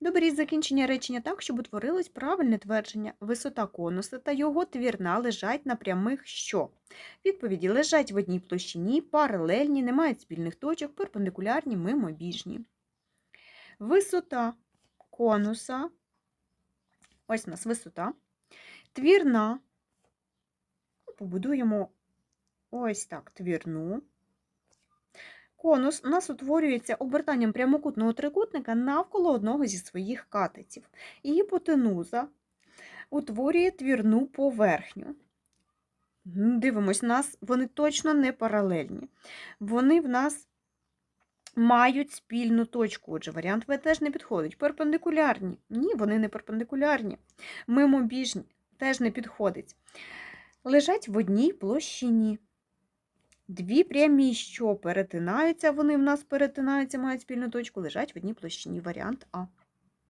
Доберіть закінчення речення так, щоб утворилось правильне твердження. Висота конуса та його твірна лежать на прямих що? Відповіді лежать в одній площині, паралельні, не мають спільних точок, перпендикулярні, мимобіжні. Висота конуса. Ось у нас висота. Твірна. Побудуємо ось так твірну. Конус у нас утворюється обертанням прямокутного трикутника навколо одного зі своїх катетів. І гіпотенуза утворює твірну поверхню. Дивимось, нас вони точно не паралельні. Вони в нас мають спільну точку. Отже, варіант В теж не підходить. Перпендикулярні. Ні, вони не перпендикулярні. Мимобіжні теж не підходить. Лежать в одній площині. Дві прямі, що перетинаються, вони в нас перетинаються, мають спільну точку, лежать в одній площині. Варіант А.